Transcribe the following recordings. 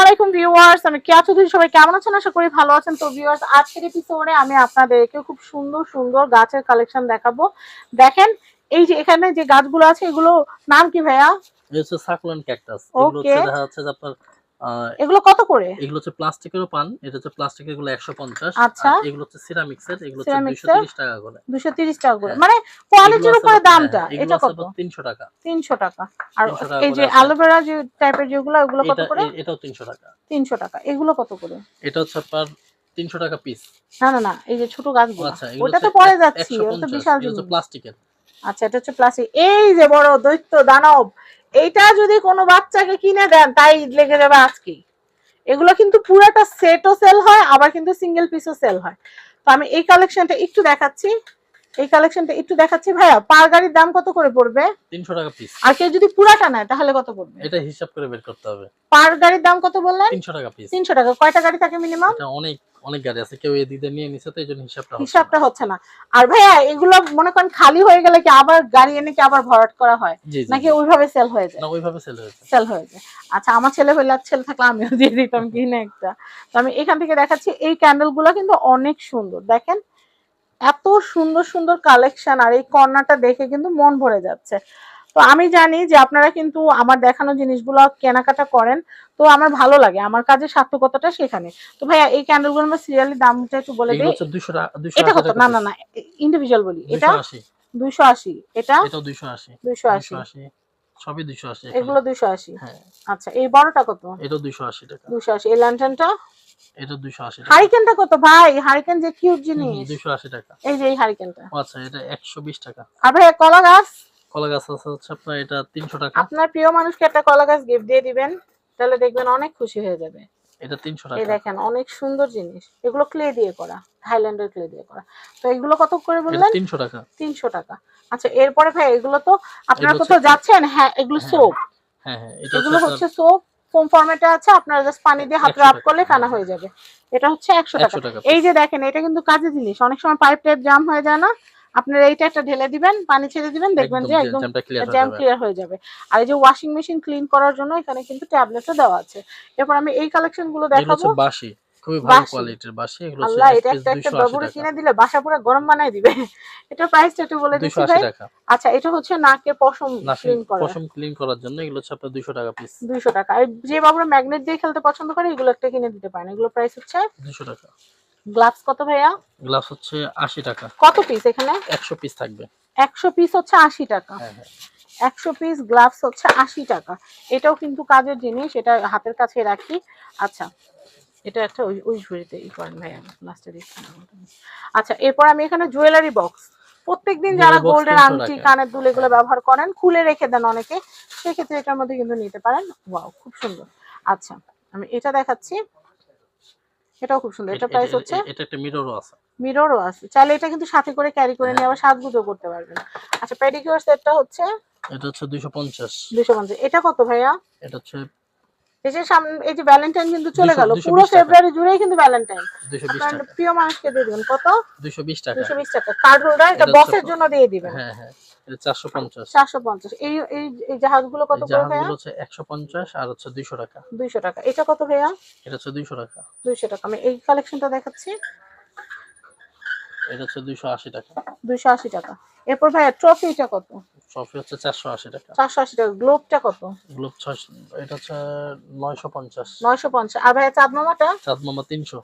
আলাইকুম ভিউয়ার্স আমি কেয়া চৌধুরী সবাই কেমন আছেন? আশা করি ভালো আছেন। তো ভিউয়ার্স আজকের এপিসোডে আমি আপনাদেরকে খুব সুন্দর সুন্দর গাছের কালেকশন দেখাবো। দেখেন এই যে এখানে যে গাছগুলো আছে এগুলো নাম কি ভাইয়া? ওকে ক্যাকটাস এগুলো দেখা যাচ্ছে আপনার আহ, এগুলো কত করে? এগুলো হচ্ছে প্লাস্টিকেরও পান এটা হচ্ছে প্লাস্টিকেরগুলো একশো পঞ্চাশ আচ্ছা। এগুলো হচ্ছে সিরামিক্সের এগুলো হচ্ছে Ceramics দুইশো এর? তিরিশ টাকা করে। দুশো তিরিশ টাকা করে। হ্যাঁ। মানে কোয়ালিটির উপরে দামটা এটা কত? তিনশো টাকা। তিনশো টাকা। আর এই যে অ্যালোভেরা যে টাইপের যেগুলো ওগুলো কত করে? এটাও তিনশো টাকা। তিনশো টাকা। এগুলো কত করে? এটা হচ্ছে আপনার তিনশো টাকা পিস না না না এই যে ছোট গাছগুলো। আচ্ছা ওটা তো পরে যাচ্ছি ওটা তো বিশাল জিনিস। প্লাস্টিকের। আচ্ছা এটা হচ্ছে প্লাস্টিক এই যে বড় দৈত্য দানব, এইটা যদি কোনো বাচ্চাকে কিনে দেন, তাই লেগে যাবে আজকে এগুলো কিন্তু পুরাটা সেটও সেল হয়, আবার কিন্তু সিঙ্গেল পিসও সেল হয়। তো আমি এই কালেকশনটা একটু দেখাচ্ছি। এই কালেকশনটা একটু দেখাচ্ছি ভাইয়া। পার গাড়ির দাম কত করে পড়বে? তিনশো টাকা পিস আর কেউ যদি পুরাটা নেয় তাহলে কত পড়বে? এটা হিসাব করে বের করতে হবে। পার গাড়ির দাম কত বললেন? তিনশো টাকা পিস তিনশো টাকা। কয়টা গাড়ি থাকে মিনিমাম এটা অনেক অনেক গাড়ি আছে। কেউ এদিকে নিয়ে নিছে তো এই জন্য হিসাবটা হিসাবটা হচ্ছে না। আর ভাইয়া এগুলো মনে করেন খালি হয়ে গেলে কি আবার গাড়ি এনে কি আবার ভরাট করা হয়? নাকি ওইভাবে সেল হয়ে যায়? না ওইভাবে সেল হয়েছে সেল হয়ে যায়। আচ্ছা আমার ছেলে হইলে ছেলে থাকলে আমিও দিয়ে দিতাম কিনে একটা। তো আমি এখান থেকে দেখাচ্ছি এই ক্যান্ডেলগুলো কিন্তু অনেক সুন্দর। দেখেন এত সুন্দর সুন্দর কালেকশন আর এই কর্নারটা দেখে কিন্তু মন ভরে যাচ্ছে। তো আমি জানি যে আপনারা কিন্তু আমার দেখানো জিনিসগুলো কেনাকাটা করেন তো আমার ভালো লাগে আমার কাজের সার্থকতাটা সেখানে। তো ভাইয়া এই ক্যান্ডেলগুলো আমার সিরিয়ালি দামটা একটু বলে দিই। এটা কত? না না না ইন্ডিভিজুয়াল বলি। এটা দুশো আশি। দুইশো আশি। এটা দুইশো আশি। দুইশো আশি। সবই দুইশো আশি এগুলো দুইশো আশি। হ্যাঁ। আচ্ছা এই বড়টা কত? দুইশো আশি টাকা। দুইশো আশি। এই ল্যান্টানটা এটা দুইশো আশি টাকা। হারিকেনটা কত ভাই? হারিকেন যে কিউট জিনিস। দুইশো আশি টাকা। এই যে এই হারিকেনটা। আচ্ছা এটা একশো বিশ টাকা। আর ভাই কলা গাছ? কলা গাছ আছে হচ্ছে আপনার এটা তিনশো টাকা। আপনার প্রিয় মানুষকে একটা কলা গাছ গিফট দিয়ে দিবেন তাহলে দেখবেন অনেক খুশি হয়ে যাবে। এটা তিনশো এই দেখেন অনেক সুন্দর জিনিস। এগুলো ক্লে দিয়ে করা থাইল্যান্ডের ক্লে দিয়ে করা। তো এগুলো কত করে বললেন? তিনশো টাকা। তিনশো টাকা। আচ্ছা এরপরে ভাই এগুলো তো আপনারা কোথাও যাচ্ছেন? হ্যাঁ এগুলো হ্যাঁ, সোপ হ্যাঁ হ্যাঁ এটা এগুলো হচ্ছে হচ্ছে সোপ ফোম ফরম্যাটে আছে আপনারা জাস্ট পানি দিয়ে হাত 100 রাব করলে। কানা হয়ে যাবে। এটা হচ্ছে একশো টাকা। এই যে দেখেন এটা কিন্তু কাজের জিনিস। অনেক সময় পাইপ টাইপ জাম হয়ে যায় না। আপনারা এইটা একটা ঢেলে দিবেন পানি ছেড়ে দিবেন দেখবেন যে একদম হয়ে জ্যাম যাবে। ক্লিয়ার হয়ে যাবে। আর এই যে ওয়াশিং মেশিন ক্লিন করার জন্য এখানে কিন্তু ট্যাবলেটও দেওয়া আছে। এরপর আমি এই কালেকশনগুলো দেখাবো। বাসি খুবই ভালো কোয়ালিটির বাসি এগুলো আল্লাহ এটা একটা একটা বাবুরে কিনে দিলে বাসা পুরো গরম দিবে। এটা প্রাইসটা একটু বলে দিচ্ছি ভাই। আচ্ছা এটা হচ্ছে নাকের পশম ক্লিন করা। পশম ক্লিন করার জন্য এগুলো হচ্ছে আপনার দুইশো টাকা পিস দুইশো টাকা। আর যে বাবুরা ম্যাগনেট দিয়ে খেলতে পছন্দ করে এগুলো একটা কিনে দিতে পারেন। এগুলো প্রাইস হচ্ছে টাকা। গ্লাভস কত ভাইয়া? গ্লাভস হচ্ছে আশি টাকা। কত পিস এখানে? একশো পিস থাকবে। একশো পিস হচ্ছে আশি টাকা। হ্যাঁ হ্যাঁ। একশো পিস গ্লাভস হচ্ছে আশি টাকা। এটাও কিন্তু কাজের জিনিস এটা হাতের কাছে রাখি। আচ্ছা এটা একটা ওই ওই ঝুড়িতে ই করেন ভাই লাস্টে আমাকে। আচ্ছা এরপর আমি এখানে জুয়েলারি বক্স প্রত্যেকদিন যারা গোল্ডের আংটি কানের দুল এগুলো ব্যবহার করেন খুলে রেখে দেন অনেকে সেক্ষেত্রে এটার মধ্যে কিন্তু নিতে পারেন। ওয়াও খুব সুন্দর। আচ্ছা আমি এটা দেখাচ্ছি। এটাও খুব সুন্দর। এটা প্রাইস হচ্ছে এটা একটা মিররও আছে। মিররও আছে। চাইলে এটা কিন্তু সাথে করে ক্যারি করে নিয়ে আবার সাজগুজো করতে পারবেন। আচ্ছা পেডিকিউর সেটটা হচ্ছে এটা হচ্ছে দুইশো পঞ্চাশ। দুশো পঞ্চাশ। এটা কত ভাইয়া? এটা হচ্ছে এই সামনে এই যে ভ্যালেন্টাইন কিন্তু চলে গেল। পুরো ফেব্রুয়ারি জুড়েই কিন্তু ভ্যালেন্টাইন আপনার প্রিয় মানুষকে দিয়ে দিবেন। কত? দুইশো বিশ টাকা। দুশো বিশ টাকা। কার্ড হোল্ডার এটা বসের জন্য দিয়ে দিবেন। হ্যাঁ হ্যাঁ। এটা চারশো পঞ্চাশ। চারশো পঞ্চাশ। এই এই এই জাহাজগুলো কত করে ভাইয়া? জাহাজগুলো হচ্ছে একশো পঞ্চাশ আর হচ্ছে দুইশো টাকা। দুইশো টাকা। এটা কত ভাইয়া? এটা হচ্ছে দুইশো টাকা। দুইশো টাকা। আমি এই কালেকশনটা দেখাচ্ছি। এটা হচ্ছে দুইশো আশি টাকা। দুইশো আশি টাকা। এরপর ভাইয়া ট্রফিটা কত? ট্রফি হচ্ছে চারশো আশি টাকা। চারশো আশি টাকা। গ্লোবটা কত? গ্লোব ছয়শো এটা হচ্ছে নয়শো পঞ্চাশ। নয়শো পঞ্চাশ। আর ভাইয়া চাঁদ মামাটা চাঁদ মামা তিনশো।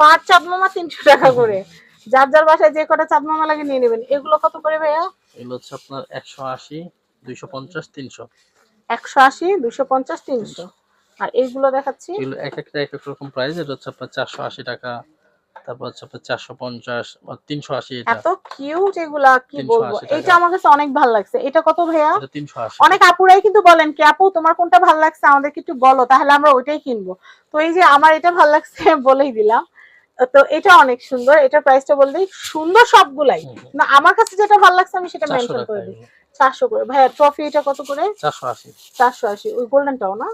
পাঁচ চাঁদ মামা তিনশো টাকা করে। যার যার বাসায় যে কটা চাঁদ মামা লাগে নিয়ে নেবেন। এগুলো কত করে ভাইয়া? এগুলো হচ্ছে আপনার একশো আশি দুইশো পঞ্চাশ তিনশো। একশো আশি দুশো পঞ্চাশ তিনশো। আর এইগুলো দেখাচ্ছি। এক একটা এক এক রকম প্রাইস এটা হচ্ছে আপনার চারশো আশি টাকা। তারপর হচ্ছে আপনার চারশো পঞ্চাশ বা তিনশো আশি এত কিউট এগুলা কি বলব? এটা আমার কাছে অনেক ভালো লাগছে। এটা কত ভাইয়া? তিনশো আশি। অনেক আপুরাই কিন্তু বলেন কি আপু তোমার কোনটা ভালো লাগছে? আমাদেরকে একটু বলো তাহলে আমরা ওইটাই কিনবো। তো এই যে আমার এটা ভালো লাগছে বলেই দিলাম। তো এটা অনেক সুন্দর। এটা প্রাইসটা বললেই সুন্দর সবগুলাই। না আমার কাছে যেটা ভালো লাগছে আমি সেটা মেনশন করে দিই। চারশো করে। ভাইয়া ট্রফি এটা কত করে? চারশো আশি। চারশো আশি। ওই গোল্ডেনটাও না।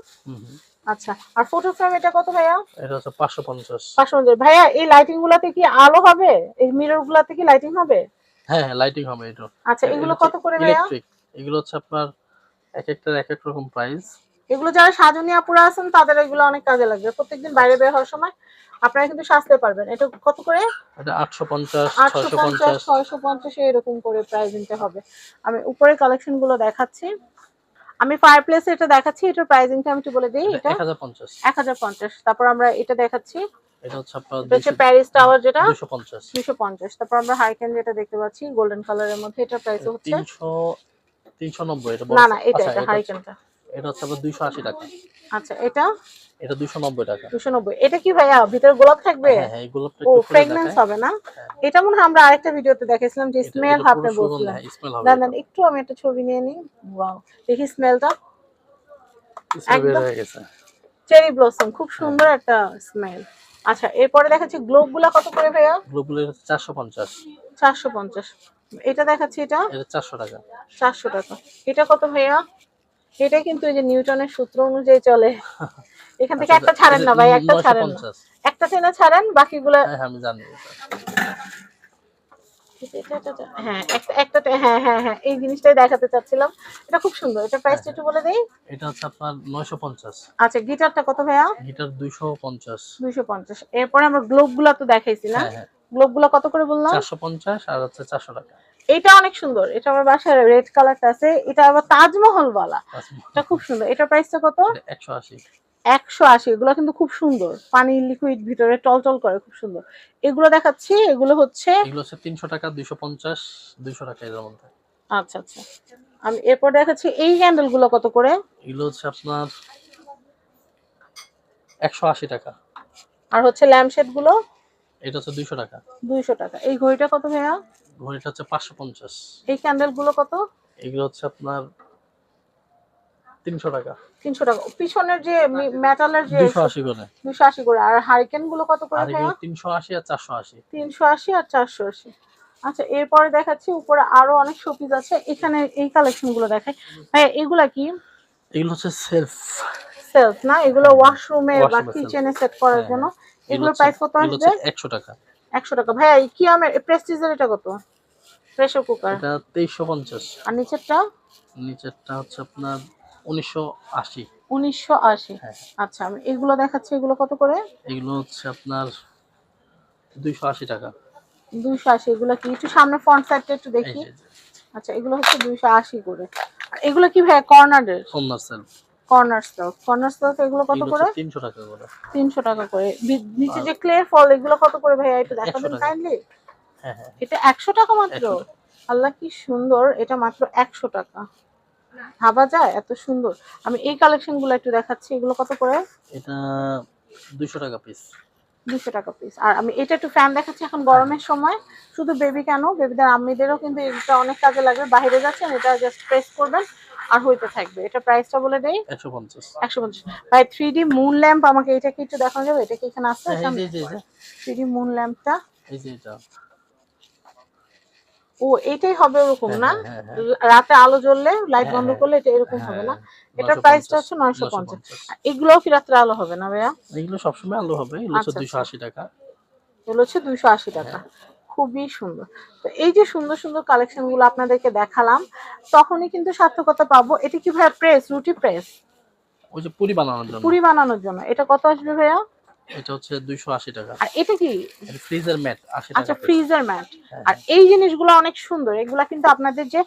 আচ্ছা আর ফটো ফ্রেম এটা কত ভাইয়া? এটা হচ্ছে পাঁচশো পঞ্চাশ। পাঁচশো পঞ্চাশ। ভাইয়া এই লাইটিং গুলাতে কি আলো হবে? এই মিরর গুলাতে কি লাইটিং হবে? হ্যাঁ হ্যাঁ লাইটিং হবে এটা আচ্ছা এগুলো কত করে ভাইয়া? ইলেকট্রিক এগুলো হচ্ছে আপনার এক একটার এক এক রকম প্রাইস এগুলো যারা সাজনী আপুরা আছেন তাদের এগুলো অনেক কাজে লাগবে। প্রত্যেকদিন বাইরে বের হওয়ার সময় আপনারা কিন্তু সাজতে পারবেন। এটা কত করে? এটা আটশো পঞ্চাশ আটশো ছয়শো পঞ্চাশ। পঞ্চাশ ছয়শো পঞ্চাশ এরকম করে প্রাইস নিতে হবে। আমি উপরে কালেকশনগুলো দেখাচ্ছি। আমি ফায়ার প্লেস এটা দেখাচ্ছি এটার প্রাইসিংটা আমি একটু বলে দিই এটা এক হাজার পঞ্চাশ। এক হাজার পঞ্চাশ। তারপর আমরা এটা দেখাচ্ছি এটা হচ্ছে আপনার প্যারিস টাওয়ার যেটা তারপর আমরা হাইকেন যেটা দেখতে পাচ্ছি গোল্ডেন কালারের মধ্যে এটার প্রাইস হচ্ছে এটা না না এটা আচ্ছা, এটা হচ্ছে- হারিকেনটা এটা হচ্ছে আপনার দুইশো আশি টাকা। আচ্ছা এটা? এটা দুইশো নব্বই টাকা। দুশো নব্বই। এটা কি ভাইয়া ভিতরে গোলাপ থাকবে? হ্যাঁ হ্যাঁ একটু খুলে ফ্রেগনেন্স দেখায়। হবে না? হ্যাঁ। এটা মনে হয় আমরা আরেকটা ভিডিওতে দেখেছিলাম যে স্মেল আপনি বলছিলেন না না একটু আমি একটা ছবি নিয়ে নিই। ওয়াও দেখি স্মেলটা বের হয়ে গেছে। চেরি ব্লসম খুব সুন্দর একটা স্মেল আচ্ছা এরপরে দেখাচ্ছি গ্লোবগুলা কত করে ভাইয়া? চারশো পঞ্চাশ। চারশো পঞ্চাশ। এটা দেখাচ্ছি এটা? এটা চারশো টাকা। চারশো টাকা। এটা কত ভাইয়া? এটা কিন্তু এই যে নিউটনের সূত্র অনুযায়ী চলে। এখান থেকে একটা ছাড়েন না ভাই একটা ছাড়েন না। একটা টেনে ছাড়েন বাকিগুলো হ্যাঁ হ্যাঁ, আমি জানি হ্যাঁ একটা হ্যাঁ হ্যাঁ হ্যাঁ এই জিনিসটাই দেখাতে চাচ্ছিলাম। এটা খুব সুন্দর এটা প্রাইসটা একটু বলে দেই। এটা হচ্ছে আপনার নয়শো পঞ্চাশ। আচ্ছা গিটারটা কত ভাইয়া? গিটার দুইশো পঞ্চাশ। দুইশো পঞ্চাশ। এরপরে আমরা গ্লোবগুলা তো দেখাইছি না গ্লোবগুলা কত করে বললাম? আর হচ্ছে চারশো টাকা। এটা অনেক সুন্দর। এটা আমার বাসায় রেড কালারটা আছে। এটা আবার তাজমহল বালা। এটা খুব সুন্দর। এটা প্রাইসটা কত? একশো আশি। একশো আশি। এগুলো কিন্তু খুব সুন্দর। পানি লিকুইড ভিতরে টলটল করে খুব সুন্দর। এগুলো দেখাচ্ছি। এগুলো হচ্ছে এগুলো হচ্ছে তিনশো টাকা দুইশো পঞ্চাশ দুইশো টাকা এর মধ্যে। আচ্ছা আচ্ছা। আমি এরপর দেখাচ্ছি এই ক্যান্ডেলগুলো কত করে? এগুলো হচ্ছে আপনার একশো আশি টাকা। আর হচ্ছে ল্যাম্পশেডগুলো? এটা হচ্ছে দুইশো টাকা। দুইশো টাকা। এই ঘড়িটা কত ভাইয়া? ঘড়িটা হচ্ছে পাঁচশো পঞ্চাশ। এই ক্যান্ডেলগুলো কত? এগুলো হচ্ছে আপনার তিনশো টাকা। তিনশো টাকা। পিছনের যে মেটালের যে দুইশো আশি করে। দুশো আশি করে। আর হারিকেনগুলো কত করে তিনশো আশি আর চারশো আশি। তিনশো আশি আর চারশো আশি। আচ্ছা এরপরে দেখাচ্ছি উপরে আরও অনেক শোপিস আছে। এখানে এই কালেকশনগুলো দেখাই। ভাই এগুলা কি? এগুলো হচ্ছে সেলফ সেলফ না? এগুলো ওয়াশরুমে বা কিচেনে সেট করার হ্যাঁ, জন্য। এগুলো এগুলোর প্রাইস কত আসবে? হচ্ছে একশো টাকা। একশো টাকা। ভাইয়া কি আমের প্রেস্টিজের এটা কত? প্রেসার কুকার এটা তেইশশো পঞ্চাশ। আর নিচেরটা? নিচেরটা হচ্ছে আপনার উনিশশো আশি। উনিশশো আশি। হ্যাঁ। আচ্ছা আমি এগুলো দেখাচ্ছি এগুলো কত করে? এগুলো হচ্ছে আপনার দুইশো আশি টাকা। দুইশো আশি এগুলো কি? একটু সামনে ফ্রন্ট সাইডটা একটু দেখি। আচ্ছা এগুলো হচ্ছে দুইশো আশি করে। আর এগুলো কি ভাইয়া কর্নারের corner shelf corner stock corner stock এগুলো কত করে হচ্ছে তিনশো টাকা করে। তিনশো টাকা করে। নিচে যে ক্লে ফল এগুলো কত করে ভাইয়া? একটু দেখাবেন। কাইন্ডলি হ্যাঁ হ্যাঁ। এটা একশো টাকা মাত্র? আল্লাহ কি সুন্দর। এটা মাত্র একশো টাকা। ভাবা যায়? এত সুন্দর। আমি এই কালেকশনগুলো একটু দেখাচ্ছি। এগুলো কত করে? এটা দুইশো টাকা পিস দুশো টাকা পিস আর আমি এটা একটু ফ্যান দেখাচ্ছি এখন গরমের সময়। শুধু বেবি কেন? বেবিদের আম্মিদেরও কিন্তু এটা অনেক কাজে লাগবে। বাইরে যাচ্ছেন এটা জাস্ট প্রেস করবেন। আর হইতে থাকবে। এটা প্রাইসটা বলে দেই। একশো পঞ্চাশ। একশো পঞ্চাশ। ভাই থ্রি ডি মুন ল্যাম্প আমাকে এটা কি একটু দেখানো যাবে? এটা কি এখানে আছে? এই যে, থ্রি ডি মুন ল্যাম্পটা এই যে এটা। ও এটাই হবে ওরকম হ্যাঁ, না? হ্যাঁ, হ্যাঁ, রাতে আলো জ্বললে লাইট বন্ধ। করলে এটা এরকম হবে না? এটার প্রাইসটা হচ্ছে নয়শো পঞ্চাশ। 950 এগুলোও কি রাত্রে আলো হবে না ভাইয়া? এগুলো সবসময় আলো হবে। এগুলো হচ্ছে আচ্ছা, দুইশো আশি টাকা। এগুলো হচ্ছে দুইশো আশি টাকা। খুবই সুন্দর। তো এই যে সুন্দর সুন্দর কালেকশনগুলো আপনাদেরকে দেখালাম তখনই কিন্তু সার্থকতা পাবো। এটা কি ভাইয়া প্রেস রুটি প্রেস ওই যে পুরি বানানোর জন্য। পুরি বানানোর জন্য। এটা কত আসবে ভাইয়া? এটা হচ্ছে দুইশো আশি টাকা। আর এটা কি? ফ্রিজের ম্যাট আশি আচ্ছা টাকা piece। ফ্রিজার ম্যাট আর এই জিনিসগুলো অনেক সুন্দর। এগুলা কিন্তু আপনাদের যে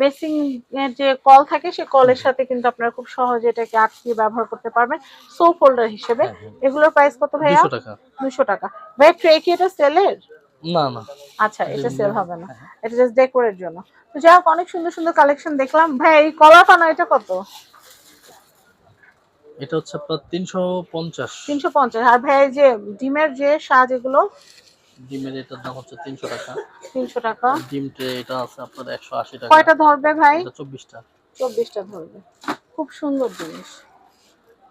বেসিং এর যে কল থাকে সেই কলের সাথে কিন্তু আপনারা খুব সহজে এটাকে আটকিয়ে ব্যবহার করতে পারবেন। সোপ হোল্ডার হিসেবে। হ্যাঁ, হ্যাঁ। এগুলোর প্রাইস কত ভাইয়া? দুইশো টাকা। দুশো টাকা। ভাইয়া ট্রে কি এটা সেলের? না না। আচ্ছা এটা সেল হবে না। হ্যাঁ। এটা জাস্ট ডেকোরের জন্য। তো যাই হোক অনেক সুন্দর সুন্দর কালেকশন দেখলাম। ভাই এই কলা পানা এটা কত? এটা হচ্ছে আপনার তিনশো পঞ্চাশ। তিনশো পঞ্চাশ। আর ভাই যে ডিমের যে সাজ এগুলো? ডিমের এটার দাম হচ্ছে তিনশো টাকা। তিনশো টাকা। ডিম ট্রে এটা আছে আপনার একশো আশি টাকা। কয়টা ধরবে ভাই? এটা চব্বিশটা। চব্বিশটা ধরবে। খুব সুন্দর জিনিস।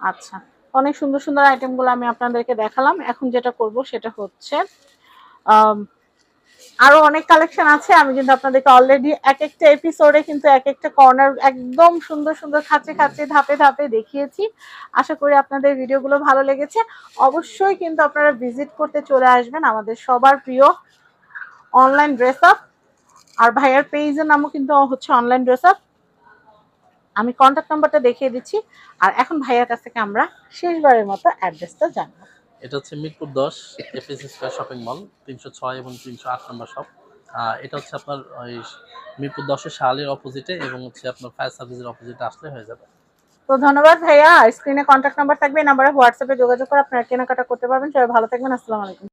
আচ্ছা অনেক সুন্দর সুন্দর আইটেমগুলো আমি আপনাদেরকে দেখালাম। এখন যেটা করব সেটা হচ্ছে আরও অনেক কালেকশন আছে, আমি কিন্তু আপনাদেরকে অলরেডি এক একটা এপিসোডে কিন্তু এক একটা কর্নার একদম সুন্দর সুন্দর খাঁচে খাঁচে, ধাপে ধাপে দেখিয়েছি। আশা করি আপনাদের ভিডিওগুলো ভালো লেগেছে। অবশ্যই কিন্তু আপনারা ভিজিট করতে চলে আসবেন আমাদের সবার প্রিয় অনলাইন ড্রেস আপ আর ভাইয়ার পেজের নামও কিন্তু হচ্ছে অনলাইন ড্রেস আপ আমি কন্ট্যাক্ট নাম্বারটা দেখিয়ে দিচ্ছি। আর এখন ভাইয়ার কাছ থেকে আমরা শেষবারের মতো অ্যাড্রেসটা জানব। এটা হচ্ছে মিরপুর দশ, এফএসি স্কোয়ার শপিং মল, তিনশো ছয় এবং তিনশো আট নম্বর শপ। এটা হচ্ছে আপনার ওই মিরপুর দশের শালের অপোজিটে এবং হচ্ছে আপনার ফায়ার সার্ভিসের অপোজিটে আসলে হয়ে যাবে। তো ধন্যবাদ ভাইয়া। স্ক্রিনে কন্ট্যাক্ট নাম্বার থাকবে, এই নাম্বারে হোয়াটসঅ্যাপে যোগাযোগ করে আপনারা কেনাকাটা করতে পারবেন। সবাই ভালো থাকবেন, আসসালামু আলাইকুম।